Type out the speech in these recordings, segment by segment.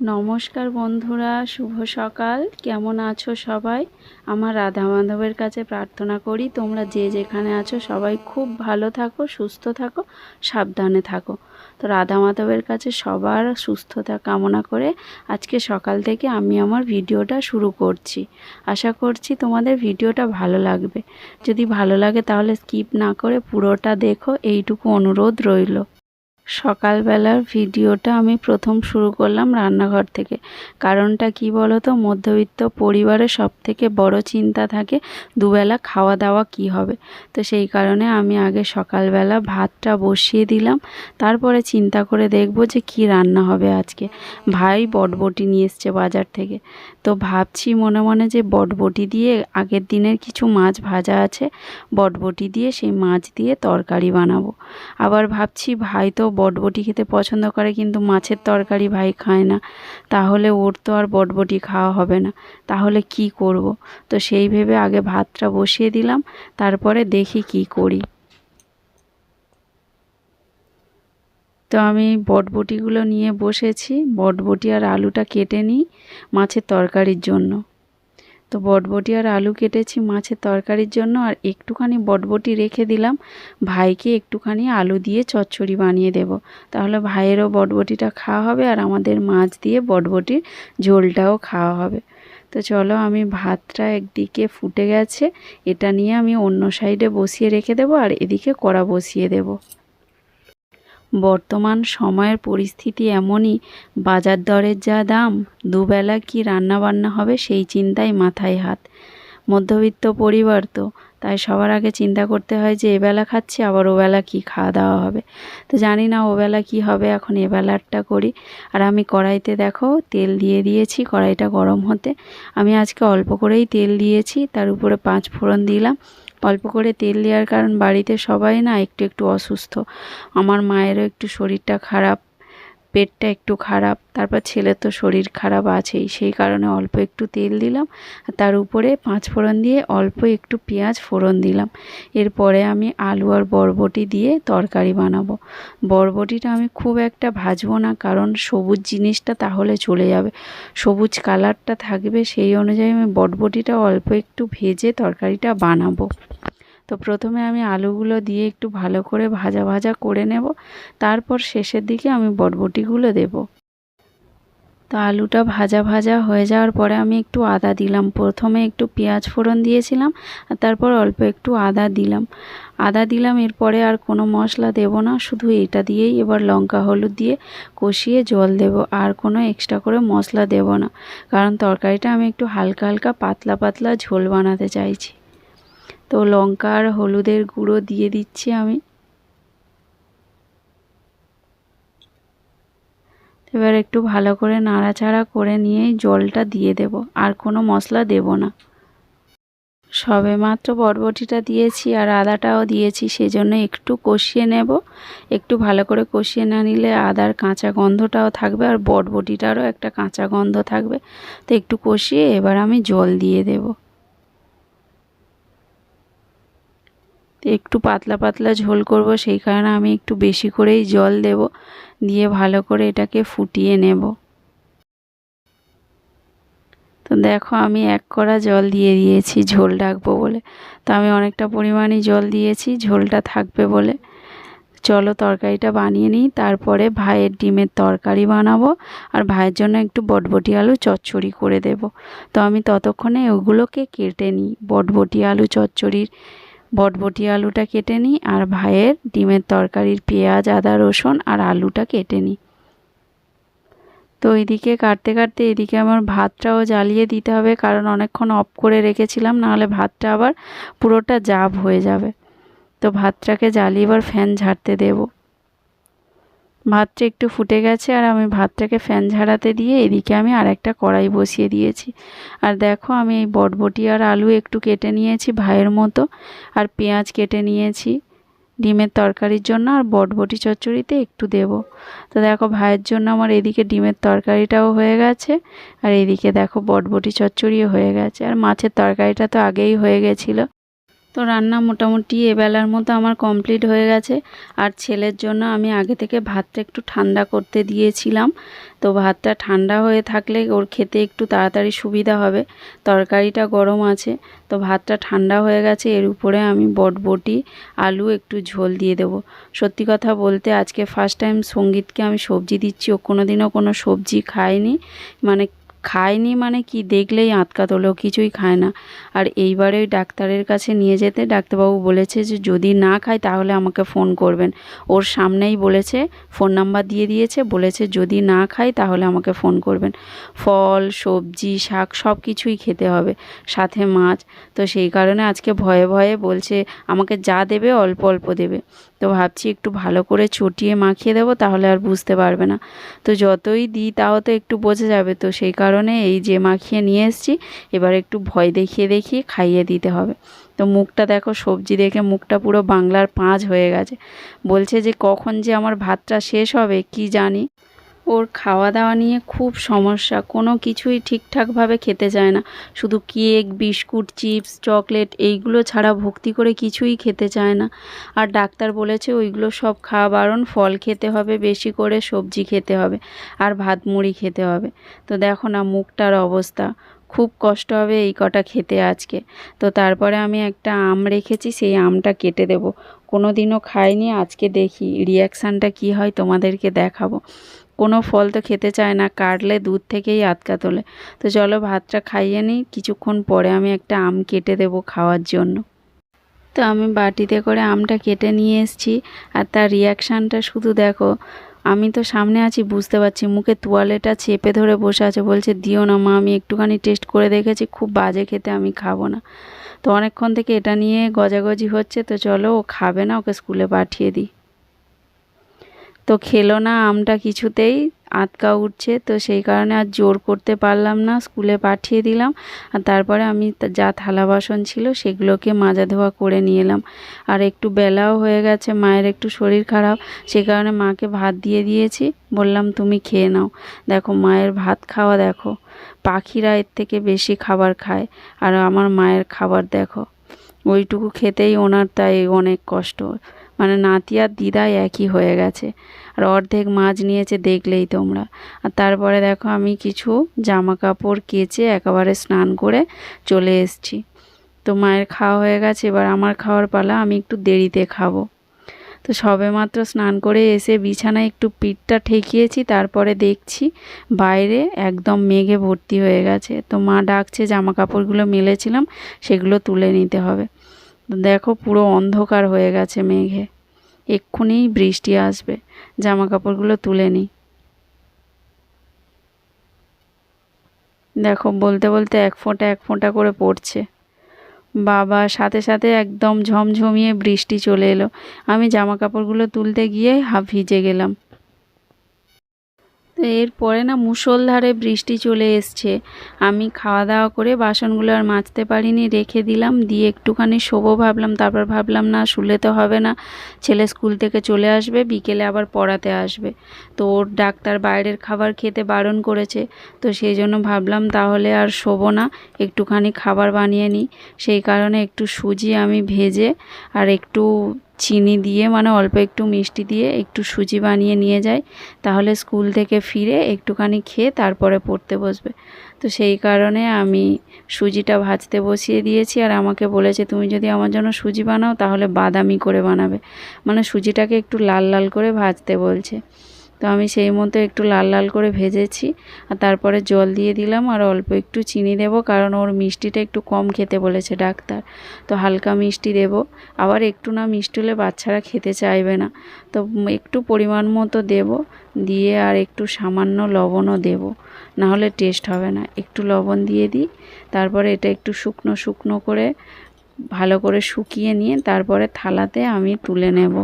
নমস্কার বন্ধুরা, শুভ সকাল। কেমন আছো সবাই? আমার রাধা মাধবের কাছে প্রার্থনা করি, তোমরা যে যেখানে আছো সবাই খুব ভালো থাকো, সুস্থ থাকো, সাবধানে থাকো। তো রাধা মাধবের কাছে সবার সুস্থতা কামনা করে আজকে সকাল থেকে আমি আমার ভিডিওটা শুরু করছি। আশা করছি তোমাদের ভিডিওটা ভালো লাগবে। যদি ভালো লাগে তাহলে স্কিপ না করে পুরোটা দেখো, এইটুকু অনুরোধ রইল। সকালবেলার ভিডিওটা আমি প্রথম শুরু করলাম রান্নাঘর থেকে। কারণটা কি বলো তো মধ্যবিত্ত পরিবারের সব থেকে বড় চিন্তা থাকে দুবেলা খাওয়া দাওয়া কি হবে? তো সেই কারণে আমি আগে সকালবেলা ভাতটা বসিয়ে দিলাম। তারপরে চিন্তা করে দেখব যে কি রান্না হবে আজকে। ভাই বটবটি নিয়ে এসছে বাজার থেকে। তো ভাবছি মনে মনে যে বটবটি দিয়ে আগের দিনের কিছু মাছ ভাজা আছে, বটবটি দিয়ে সেই মাছ দিয়ে তরকারি বানাবো। আবার ভাবছি ভাই তো বটবটি খেতে পছন্দ করে, কিন্তু মাছের তরকারি ভাই খায় না। তাহলে ওর তো আর বটবটি খাওয়া হবে না। তাহলে কি করব? তো সেই ভেবে আগে ভাতটা বসিয়ে দিলাম, তারপরে দেখি কি করি। তো আমি বটবটিগুলো নিয়ে বসেছি। বটবটি আর আলুটা কেটে নিই মাছের তরকারির জন্য। তো বটবটি আর আলু কেটেছি মাছের তরকারির জন্য আর একটুখানি বটবটি রেখে দিলাম। ভাইকে একটুখানি আলু দিয়ে চচ্চড়ি বানিয়ে দেব। তাহলে ভাইয়েরও বটবটিটা খাওয়া হবে আর আমাদের মাছ দিয়ে বটবটির ঝোলটাও খাওয়া হবে। তো চলো আমি ভাতটা একদিকে ফুটে গেছে, এটা নিয়ে আমি অন্য সাইডে বসিয়ে রেখে দেবো আর এদিকে কড়া বসিয়ে দেবো। বর্তমান সময়ের পরিস্থিতি এমনই, বাজার দরের যা দাম, দুবেলা কি রান্না বান্না হবে সেই চিন্তায় মাথায় হাত। মধ্যবিত্ত পরিবার তো, তাই সবার আগে চিন্তা করতে হয় যে এবেলা খাচ্ছি, আবার ওবেলা কি খাওয়া দাওয়া হবে। তো জানি না ওবেলা কি হবে, এখন এবেলারটা করি। আর আমি কড়াইতে দেখো, তেল দিয়ে দিয়েছি, কড়াইটা গরম হতে। আমি আজকে অল্প করেই তেল দিয়েছি, তার উপরে পাঁচ ফোড়ন দিলাম। অল্প করে তেল দেওয়ার কারণ বাড়িতে সবাই না একটু একটু অসুস্থ। আমার মায়েরও একটু শরীরটা খারাপ। পেটটা একটু খারাপ, তারপর ছেলের তো শরীর খারাপ আছেই, সেই কারণে অল্প একটু তেল দিলাম তার উপরে পাঁচ ফোড়ন দিয়ে অল্প একটু পেঁয়াজ ফোড়ন দিলাম। এরপরে আমি আলু আর বরবটি দিয়ে তরকারি বানাবো। বরবটিটা আমি খুব একটা ভাজবো না, কারণ সবুজ জিনিসটা তাহলে চলে যাবে। সবুজ কালারটা থাকবে, সেই অনুযায়ী আমি বটবটিটা অল্প একটু ভেজে তরকারিটা বানাবো। তো প্রথমে আমি আলুগুলো দিয়ে একটু ভালো করে ভাজা ভাজা করে নেব। তারপর শেষের দিকে আমি বটবটিগুলো দেব। তো আলুটা ভাজা ভাজা হয়ে যাওয়ার পরে আমি একটু আদা দিলাম। প্রথমে একটু পেঁয়াজ ফোড়ন দিয়েছিলাম, আর তারপর অল্প একটু আদা দিলাম। আদা দিলাম, এরপরে আর কোনো মশলা দেব না, শুধু এটা দিয়েই এবার লঙ্কা, হলুদ দিয়ে কষিয়ে জল দেব। আর কোনো এক্সট্রা করে মশলা দেব না, কারণ তরকারিটা আমি একটু হালকা হালকা পাতলা পাতলা ঝোল বানাতে চাইছি। তো লঙ্কা আর হলুদের গুঁড়ো দিয়ে দিচ্ছি আমি। এবার একটু ভালো করে নাড়াচাড়া করে নিয়েই জলটা দিয়ে দেব, আর কোনো মশলা দেব না। সবে মাত্র বরবটিটা দিয়েছি আর আদাটাও দিয়েছি, সেজন্য একটু কষিয়ে নেব। একটু ভালো করে কষিয়ে না নিলে আদার কাঁচা গন্ধটাও থাকবে আর বরবটিটারও একটা কাঁচা গন্ধ থাকবে। তো একটু কষিয়ে এবার আমি জল দিয়ে দেবো। একটু পাতলা পাতলা ঝোল করব, সেই কারণে আমি একটু বেশি করেই জল দেব, দিয়ে ভালো করে এটাকে ফুটিয়ে নেব। তো দেখো আমি এক কড়া জল দিয়ে দিয়েছি, ঝোল ডাকবো বলে। তো আমি অনেকটা পরিমাণে জল দিয়েছি, ঝোলটা থাকবে বলে। চলো তরকারিটা বানিয়ে নিই, তারপরে ভাইয়ের ডিমের তরকারি বানাবো, আর ভাইয়ের জন্য একটু বটবটি আলু চচ্চড়ি করে দেব। তো আমি ততক্ষণে ওগুলোকে কেটে নিই, বটবটি আলু চচ্চড়ির বটবটি আলুটা কেটে নিই আর ভাইয়ের ডিমের তরকারির পেঁয়াজ, আদা, রসুন আর আলুটা কেটে নিই। তো এদিকে কাটতে কাটতে এদিকে আমার ভাতটাও জ্বালিয়ে দিতে হবে কারণ অনেকক্ষণ অফ করে রেখেছিলাম, নাহলে ভাতটা আবার পুরোটা জাব হয়ে যাবে। তো ভাতটাকে জ্বালিয়ে এবার ফ্যান ঝাড়তে দেবো। ভাতটা একটু ফুটে গেছে আর আমি ভাতটাকে ফ্যান ঝাড়াতে দিয়ে এদিকে আমি আর একটা কড়াই বসিয়ে দিয়েছি। আর দেখো আমি এই বটবটি আর আলু একটু কেটে নিয়েছি ভাইয়ের মতো আর পেঁয়াজ কেটে নিয়েছি। ডিমের তরকারির জন্য আর বটবটি চচ্চড়িতে একটু দেব। তো দেখো ভাইয়ের জন্য আমার এদিকে ডিমের তরকারিটাও হয়ে গেছে আর এদিকে দেখো বটবটি চচ্চড়িও হয়ে গেছে। আর মাছের তরকারিটা তো আগেই হয়ে গেছিল। তো রান্না মোটামুটি এবেলার মতো আমার কমপ্লিট হয়ে গেছে। আর ছেলের জন্য আমি আগে থেকে ভাতটা একটু ঠান্ডা করতে দিয়েছিলাম। তো ভাতটা ঠান্ডা হয়ে থাকলে ওর খেতে একটু তাড়াতাড়ি সুবিধা হবে। তরকারিটা গরম আছে। তো ভাতটা ঠান্ডা হয়ে গেছে। এর উপরে আমি বটবটি, আলু, একটু ঝোল দিয়ে দেবো। সত্যি কথা বলতে আজকে ফার্স্ট টাইম সঙ্গীতকে আমি সবজি দিচ্ছি। ও কোনো দিনও কোনো সবজি খায়নি। মানে খায়নি মানে কি? দেখলেই আঁতকা তোলে, ও কিছুই খায় না। আর এইবারে ডাক্তারের কাছে নিয়ে যেতে ডাক্তারবাবু বলেছে যে, যদি না খায় তাহলে আমাকে ফোন করবেন। ওর সামনেই বলেছে, ফোন নাম্বার দিয়ে দিয়েছে, বলেছে, যদি না খায় তাহলে আমাকে ফোন করবেন। ফল, সবজি, শাক সব কিছুই খেতে হবে, সাথে মাছ। তো সেই কারণে আজকে ভয়ে ভয়ে বলছে, আমাকে যা দেবে অল্প অল্প দেবে। তো ভাবছি একটু ভালো করে চটিয়ে মাখিয়ে দেবো, তাহলে আর বুঝতে পারবে না। তো যতই দিই তাও তো একটু বোঝা যাবে, তো সেই কারণে এই যে মাখিয়ে নিয়ে এসছি, এবার একটু ভয় দেখিয়ে দেখিয়ে খাইয়ে দিতে হবে। তো মুখটা দেখো, সবজি দেখে মুখটা পুরো বাংলার পাঁচ হয়ে গেছে। বলছে যে কখন যে আমার ভাতটা শেষ হবে, কি জানি। ওর খাওয়া দাওয়া নিয়ে খুব সমস্যা। কোনো কিছুই ঠিকঠাকভাবে খেতে চায় না। শুধু কেক, বিস্কুট, চিপস, চকলেট এইগুলো ছাড়া ভক্তি করে কিছুই খেতে চায় না। আর ডাক্তার বলেছে ওইগুলো সব খাওয়া বারণ, ফল খেতে হবে, বেশি করে সবজি খেতে হবে, আর ভাত মুড়ি খেতে হবে। তো দেখো না মুখটার অবস্থা। খুব কষ্ট হবে এই কটা খেতে আজকে। তো তারপরে আমি একটা আম রেখেছি, সেই আমটা কেটে দেব। কোনো দিনও খাইনি, আজকে দেখি রিয়াকশানটা কি হয় তোমাদেরকে দেখাবো। কোনো ফল তো খেতে চায় না, কাটলে দুধ থেকেই আটকা তোলে। তো চলো ভাতটা খাইয়ে নিই, কিছুক্ষণ পরে আমি একটা আম কেটে দেবো খাওয়ার জন্য। তো আমি বাটিতে করে আমটা কেটে নিয়ে এসেছি, আর তার রিয়াকশানটা শুধু দেখো, আমি তো সামনে আছি, বুঝতে পারছি। মুখে তোয়ালেটা চেপে ধরে বসে আছে, বলছে, দিও না মা, আমি একটুখানি টেস্ট করে দেখেছি, খুব বাজে খেতে, আমি খাব না। তো অনেকক্ষণ থেকে এটা নিয়ে গজাগজি হচ্ছে, তো চলো ও খাবে না, ওকে স্কুলে পাঠিয়ে দিই। তো খেলো না আমটা কিছুতেই, আটকা উঠছে, তো সেই কারণে আর জোর করতে পারলাম না, স্কুলে পাঠিয়ে দিলাম। আর তারপরে আমি যা থালা বাসন ছিল সেগুলোকে মাজা ধোয়া করে নিয়ে এলাম। আর একটু বেলাও হয়ে গেছে, মায়ের একটু শরীর খারাপ, সে কারণে মাকে ভাত দিয়ে দিয়েছি। বললাম, তুমি খেয়ে নাও। দেখো, মায়ের ভাত খাওয়া দেখো, পাখিরা এর থেকে বেশি খাবার খায়। আর আমার মায়ের খাবার দেখো, ওইটুকু খেতেই ওনার তাই অনেক কষ্ট। মানে নাতি আর দিদাই একই হয়ে গেছে। আর অর্ধেক মাছ নিয়েছে দেখলেই তোমরা। আর তারপরে দেখো আমি কিছু জামা কাপড় কেচে একেবারে স্নান করে চলে এসছি। তো মায়ের খাওয়া হয়ে গেছে, এবার আমার খাওয়ার পালা আমি একটু দেরিতে খাব। তো সবে মাত্র স্নান করে এসে বিছানায় একটু পিঠটা ঠেকিয়েছি, তারপরে দেখছি বাইরে একদম মেঘে ভর্তি হয়ে গেছে। তো মা ডাকছে জামা কাপড়গুলো মেলেছিলাম, সেগুলো তুলে নিতে হবে। দেখো পুরো অন্ধকার হয়ে গেছে মেঘে। এক্ষুনি বৃষ্টি আসবে জামা কাপড়গুলো তুলে নিই দেখো, বলতে বলতে এক ফোঁটা এক ফোঁটা করে পড়ছে। বাবা, সাথে সাথে একদম ঝমঝমিয়ে বৃষ্টি চলে এলো। আমি জামা কাপড়গুলো তুলতে গিয়ে হাফ ভিজে গেলাম। তো এরপরে না মুষলধারে বৃষ্টি চলে এসছে। আমি খাওয়া দাওয়া করে বাসনগুলো আর মাজতে পারিনি, রেখে দিলাম, দিয়ে একটুখানি শোবো ভাবলাম, তারপর ভাবলাম, না, শুলে তো হবে না, ছেলে স্কুল থেকে চলে আসবে, বিকেলে আবার পড়াতে আসবে। তো ওর ডাক্তার বাইরের খাবার খেতে বারণ করেছে, তো সেই জন্য ভাবলাম, তাহলে আর শোবো না, একটুখানি খাবার বানিয়ে নিই। সেই কারণে একটু সুজি আমি ভেজে আর একটু চিনি দিয়ে মানে অল্প একটু মিষ্টি দিয়ে একটু সুজি বানিয়ে নিয়ে যায়। তাহলে স্কুল থেকে ফিরে একটুখানি খেয়ে তারপরে পড়তে বসবে। তো সেই কারণে আমি সুজিটা ভাজতে বসিয়ে দিয়েছি আর আমাকে বলেছে, তুমি যদি আমার জন্য সুজি বানাও তাহলে বাদামি করে বানাবে। মানে সুজিটাকে একটু লাল লাল করে ভাজতে বলছে। তো আমি সেই মতো একটু লাল লাল করে ভেজেছি আর তারপরে জল দিয়ে দিলাম আর অল্প একটু চিনি দেব কারণ ওর মিষ্টিটা একটু কম খেতে বলেছে ডাক্তার। তো হালকা মিষ্টি দেব। আবার একটু না মিষ্টি হলে বাচ্চারা খেতে চাইবে না। তো একটু পরিমাণ মতো দেব দিয়ে আর একটু সামান্য লবণও দেব। না হলে টেস্ট হবে না। একটু লবণ দিয়ে দিই। তারপরে এটা একটু শুকনো শুকনো করে ভালো করে শুকিয়ে নিয়ে তারপরে থালাতে আমি তুলে নেব।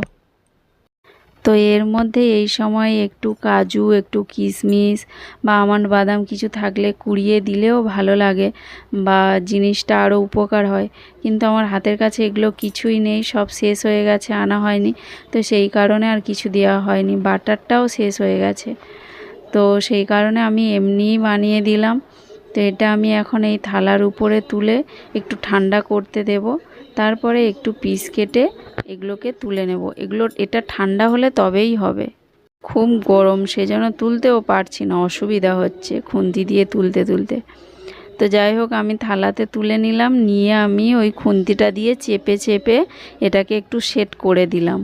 তো এর মধ্যে এই সময় একটু কাজু, একটু কিশমিশ বা আমন্ড বাদাম কিছু থাকলে কুড়িয়ে দিলেও ভালো লাগে বা জিনিসটা আরও উপকার হয়। কিন্তু আমার হাতের কাছে এগুলো কিছুই নেই, সব শেষ হয়ে গেছে, আনা হয়নি। তো সেই কারণে আর কিছু দেওয়া হয়নি। বাটারটাও শেষ হয়ে গেছে। তো সেই কারণে আমি এমনিই বানিয়ে দিলাম। তো এটা আমি এখন এই থালার উপরে তুলে একটু ঠান্ডা করতে দেব। তারপরে একটু পিস কেটে এগুলোকে তুলে নেব। এগুলো, এটা ঠান্ডা হলে তবেই হবে। খুব গরম, সেজন্য তুলতেও পারছি না, অসুবিধা হচ্ছে খুন্তি দিয়ে তুলতে তুলতে। তো যাই হোক, আমি থালাতে তুলে নিলাম, নিয়ে আমি ওই খুন্তিটা দিয়ে চেপে চেপে এটাকে একটু সেট করে দিলাম।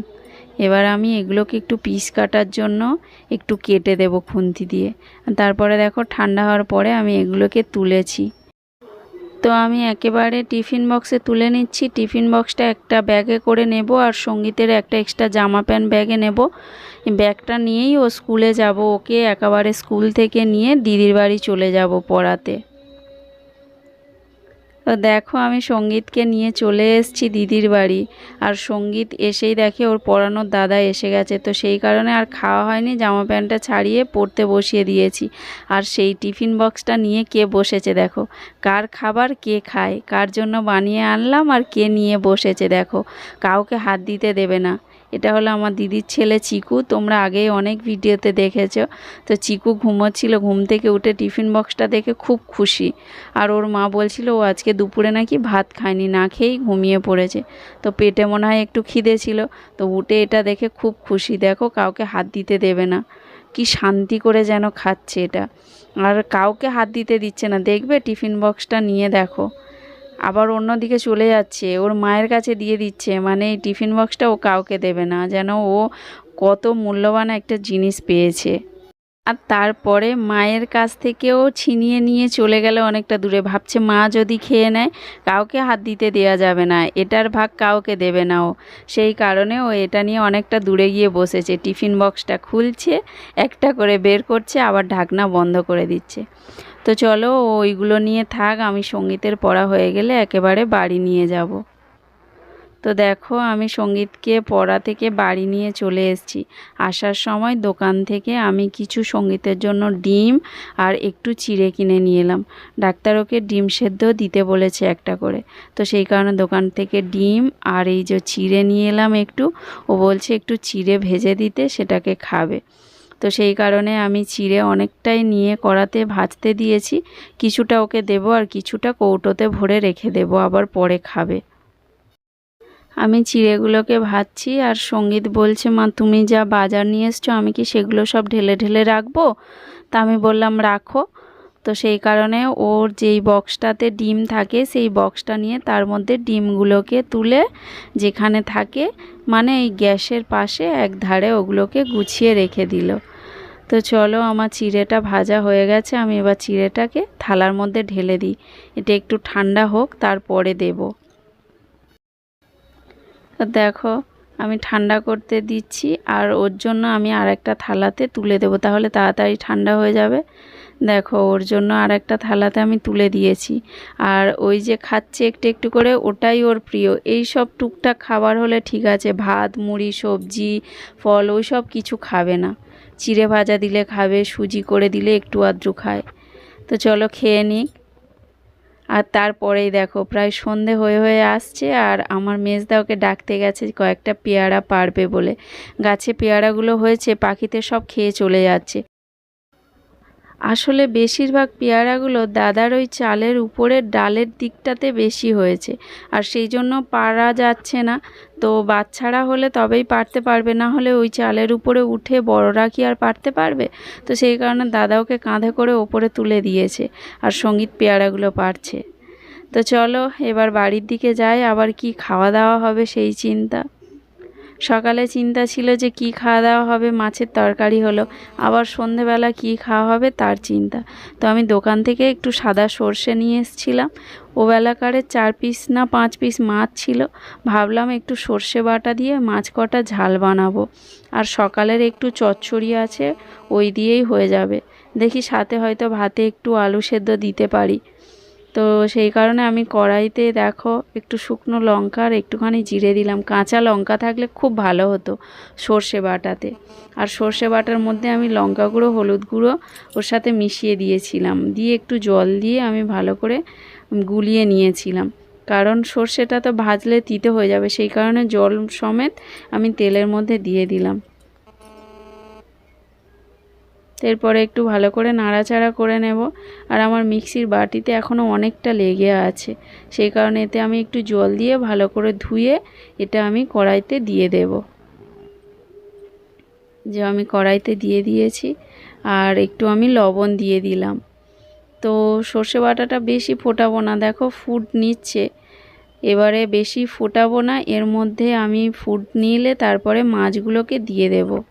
এবার আমি এগুলোকে একটু পিস কাটার জন্য একটু কেটে দেব খুন্তি দিয়ে। তারপরে দেখো ঠান্ডা হওয়ার পরে আমি এগুলোকে তুলেছি। তো আমি একেবারে টিফিন বক্সে তুলে নিচ্ছি। টিফিন বক্সটা একটা ব্যাগে করে নেব আর সঙ্গীতের একটা এক্সট্রা জামা প্যান্ট ব্যাগে নেব। ব্যাগটা নিয়েই ও স্কুলে যাব। ওকে একেবারে স্কুল থেকে নিয়ে দিদির বাড়ি চলে যাব পড়াতে। তো দেখো আমি সঙ্গীতকে নিয়ে চলে এসেছি দিদির বাড়ি। আর সংগীত এসেই দেখে ওর পড়ানোর দাদা এসে গেছে। তো সেই কারণে আর খাওয়া হয়নি, জামা প্যান্টটা ছাড়িয়ে পড়তে বসিয়ে দিয়েছি। আর সেই টিফিন বক্সটা নিয়ে কে বসেছে দেখো? কার খাবার কে খায়? কার জন্য বানিয়ে আনলাম আর কে নিয়ে বসেছে দেখো? কাউকে হাত দিতে দেবে না। এটা হলো আমার দিদির ছেলে চিকু। তোমরা আগেই অনেক ভিডিওতে দেখেছ। তো চিকু ঘুমোচ্ছিল, ঘুম থেকে উঠে টিফিন বক্সটা দেখে খুব খুশি। আর ওর মা বলছিল, ও আজকে দুপুরে নাকি ভাত খায়নি, না খেয়েই ঘুমিয়ে পড়েছে। তো পেটে মনে হয় একটু খিদে ছিল। তো উঠে এটা দেখে খুব খুশি। দেখো, কাউকে হাত দিতে দেবে না। কি শান্তি করে যেন খাচ্ছে এটা। আর কাউকে হাত দিতে দিচ্ছে না। দেখবে টিফিন বক্সটা নিয়ে দেখো। আবার অন্যদিকে চলে যাচ্ছে। ওর মায়ের কাছে দিয়ে দিচ্ছে। মানে এই টিফিন বক্সটা ও কাউকে দেবে না। যেন ও কত মূল্যবান একটা জিনিস পেয়েছে। আর তারপরে মায়ের কাছ থেকেও ছিনিয়ে নিয়ে চলে গেলে অনেকটা দূরে। ভাবছে, মা যদি খেয়ে নেয়, কাউকে হাত দিতে দেওয়া যাবে না। এটার ভাগ কাউকে দেবে না ও। সেই কারণে ও এটা নিয়ে অনেকটা দূরে গিয়ে বসেছে। টিফিন বক্সটা খুলছে, একটা করে বের করছে, আবার ঢাকনা বন্ধ করে দিচ্ছে। তো চলো ওইগুলো নিয়ে থাক, আমি সঙ্গীতের পড়া হয়ে গেলে একেবারে বাড়ি নিয়ে যাব। তো দেখো, আমি সঙ্গীতকে পড়া থেকে বাড়ি নিয়ে চলে এসেছি। আসার সময় দোকান থেকে আমি কিছু সঙ্গীতের জন্য ডিম আর একটু চিড়ে কিনে নিয়ে এলাম। ডাক্তার ওকে ডিম সেদ্ধ দিতে বলেছে একটা করে। তো সেই কারণে দোকান থেকে ডিম আর এই যে চিড়ে নিয়ে এলাম একটু। ও বলছে একটু চিড়ে ভেজে দিতে, সেটাকে খাবে। তো সেই কারণে আমি চিড়ে অনেকটাই নিয়ে কড়াতে ভাজতে দিয়েছি। কিছুটা ওকে দেব আর কিছুটা কৌটোতে ভরে রেখে দেব, আবার পরে খাবে। আমি চিড়েগুলোকে ভাজছি আর সংগীত বলছে, মা, তুমি যা বাজার নিয়ে এসছো, আমি কি সেগুলো সব ঢেলে ঢেলে রাখব? তা আমি বললাম, রাখো। তো সেই কারণে ওর যেই বক্সটাতে ডিম থাকে, সেই বক্সটা নিয়ে তার মধ্যে ডিমগুলোকে তুলে যেখানে থাকে মানে এই গ্যাসের পাশে এক ধারে ওগুলোকে গুছিয়ে রেখে দিল। তো চলো আমার চিড়েটা ভাজা হয়ে গেছে, আমি এবার চিড়েটাকে থালার মধ্যে ঢেলে দিই। এটা একটু ঠান্ডা হোক, তারপরে দেব। দেখো আমি ঠান্ডা করতে দিচ্ছি, আর ওর জন্য আমি আর একটা থালাতে তুলে দেবো। তাহলে তাড়াতাড়ি ঠান্ডা হয়ে যাবে। দেখো, ওর জন্য আর একটা থালাতে আমি তুলে দিয়েছি। আর ওই যে খাচ্ছে একটু একটু করে, ওটাই ওর প্রিয়। এই সব টুকটাক খাবার হলে ঠিক আছে, ভাত, মুড়ি, সবজি, ফল, ওই সব কিছু খাবে না। চিড়ে ভাজা দিলে খাবে, সুজি করে দিলে একটু আদ্রু খায়। তো চলো খেয়ে নিক। আর তারপরেই দেখো, প্রায় সন্ধে হয়ে হয়ে আসছে আর আমার মেজদা ওকে ডাকতে গেছে কয়েকটা পেয়ারা পারবে বলে। গাছে পেয়ারাগুলো হয়েছে, পাখিতে সব খেয়ে চলে যাচ্ছে। আসলে বেশিরভাগ পেয়ারাগুলো দাদার ওই চালের উপরের ডালের দিকটাতে বেশি হয়েছে, আর সেই জন্য পারা যাচ্ছে না। তো বাচ্চারা হলে তবেই পারতে পারবে, না হলে ওই চালের উপরে উঠে বড়রা কি আর পারতে পারবে? তো সেই কারণে দাদা ওকে কাঁধে করে ওপরে তুলে দিয়েছে আর সংগীত পেয়ারাগুলো পারছে। তো চলো, এবার বাড়ির দিকে যাই, আবার কি খাওয়া দাওয়া হবে সেই চিন্তা। সকালে চিন্তা ছিল যে কি খাওয়া দাওয়া হবে, মাছের তরকারি হলো। আবার সন্ধেবেলা কি খাওয়া হবে তার চিন্তা। তো আমি দোকান থেকে একটু সাদা সর্ষে নিয়ে এসেছিলাম। ও বেলাকারে চার পিস না পাঁচ পিস মাছ ছিল। ভাবলাম একটু সর্ষে বাটা দিয়ে মাছ কটা ঝাল বানাবো। আর সকালের একটু চচ্চড়ি আছে, ওই দিয়েই হয়ে যাবে। দেখি সাথে হয়তো ভাতে একটু আলু সেদ্ধ দিতে পারি। তো সেই কারণে আমি কড়াইতে দেখো একটু শুকনো লঙ্কা আর একটুখানি জিরে দিলাম। কাঁচা লঙ্কা থাকলে খুব ভালো হতো সর্ষে বাটাতে। আর সর্ষে বাটার মধ্যে আমি লঙ্কা গুঁড়ো, হলুদ গুঁড়ো ওর সাথে মিশিয়ে দিয়েছিলাম। দিয়ে একটু জল দিয়ে আমি ভালো করে গুলিয়ে নিয়েছিলাম। কারণ সর্ষেটা তো ভাজলে তিতে হয়ে যাবে। সেই কারণে জল সমেত আমি তেলের মধ্যে দিয়ে দিলাম। এরপরে একটু ভালো করে নাড়াচাড়া করে নেব। আর আমার মিক্সির বাটিতে এখনও অনেকটা লেগে আছে। সেই কারণে এতে আমি একটু জল দিয়ে ভালো করে ধুয়ে এটা আমি কড়াইতে দিয়ে দেব। যে আমি কড়াইতে দিয়ে দিয়েছি আর একটু আমি লবণ দিয়ে দিলাম। তো সর্ষে বাটাটা বেশি ফোটাবো না, দেখো ফুড নিচ্ছে। এবারে বেশি ফোটাবো না, এর মধ্যে আমি ফুড নিলে তারপরে মাছগুলোকে দিয়ে দেব।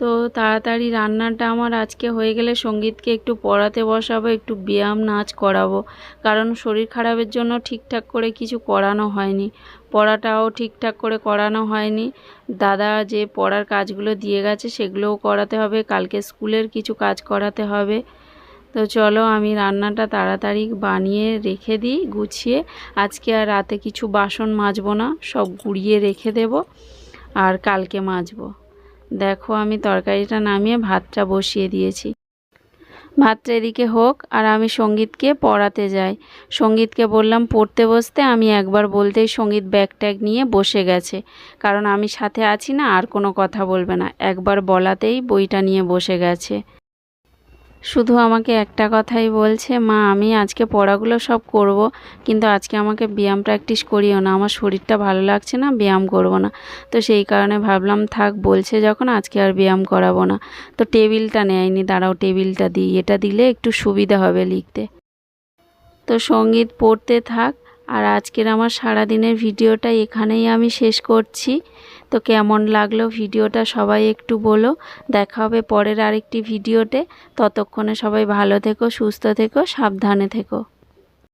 তো তাড়াতাড়ি রান্নাটা আমার আজকে হয়ে গেলে সঙ্গীতকে একটু পড়াতে বসাবো, একটু ব্যায়াম, নাচ করাবো। কারণ শরীর খারাপের জন্য ঠিকঠাক করে কিছু করানো হয়নি। পড়াটাও ঠিকঠাক করে করানো হয়নি। দাদা যে পড়ার কাজগুলো দিয়ে গেছে সেগুলোও করাতে হবে। কালকে স্কুলের কিছু কাজ করাতে হবে। তো চলো আমি রান্নাটা তাড়াতাড়ি বানিয়ে রেখে দিই, গুছিয়ে। আজকে আর রাতে কিছু বাসন মাজবো না, সব গুড়িয়ে রেখে দেব। আর কালকে মাজবো। দেখো, আমি তরকারিটা নামিয়ে ভাতটা বসিয়ে দিয়েছি। ভাতটা এদিকে হোক, আর আমি সঙ্গীতকে পড়াতে যাই। সঙ্গীতকে বললাম, পড়তে বসতে? আমি একবার বলতেই সংগীত ব্যাগ ট্যাগ নিয়ে বসে গেছে। কারণ আমি সাথে আছি না, আর কোনো কথা বলবে না। একবার বলাতেই বইটা নিয়ে বসে গেছে। শুধু আমাকে একটা কথাই বলছে, মা, আমি আজকে পড়াগুলো সব করব, কিন্তু আজকে আমাকে ব্যায়াম প্র্যাকটিস করিও না। আমার শরীরটা ভালো লাগছে না, ব্যায়াম করব না। তো সেই কারণে ভাবলাম, থাক, বলছে যখন, আজকে আর ব্যায়াম করাবো না। তো টেবিলটা নেয়নি, দাঁড়াও, টেবিলটা দিই। এটা দিলে একটু সুবিধা হবে লিখতে। তো সংগীত পড়তে থাক, আর আজকের আমার সারাদিনের ভিডিওটা এখানেই আমি শেষ করছি। তো কেমন লাগল ভিডিওটা সবাই একটু বলো। দেখা হবে পরের আরেকটি ভিডিওতে। ততক্ষণে সবাই ভালো থেকো, সুস্থ থেকো, সাবধানে থেকো।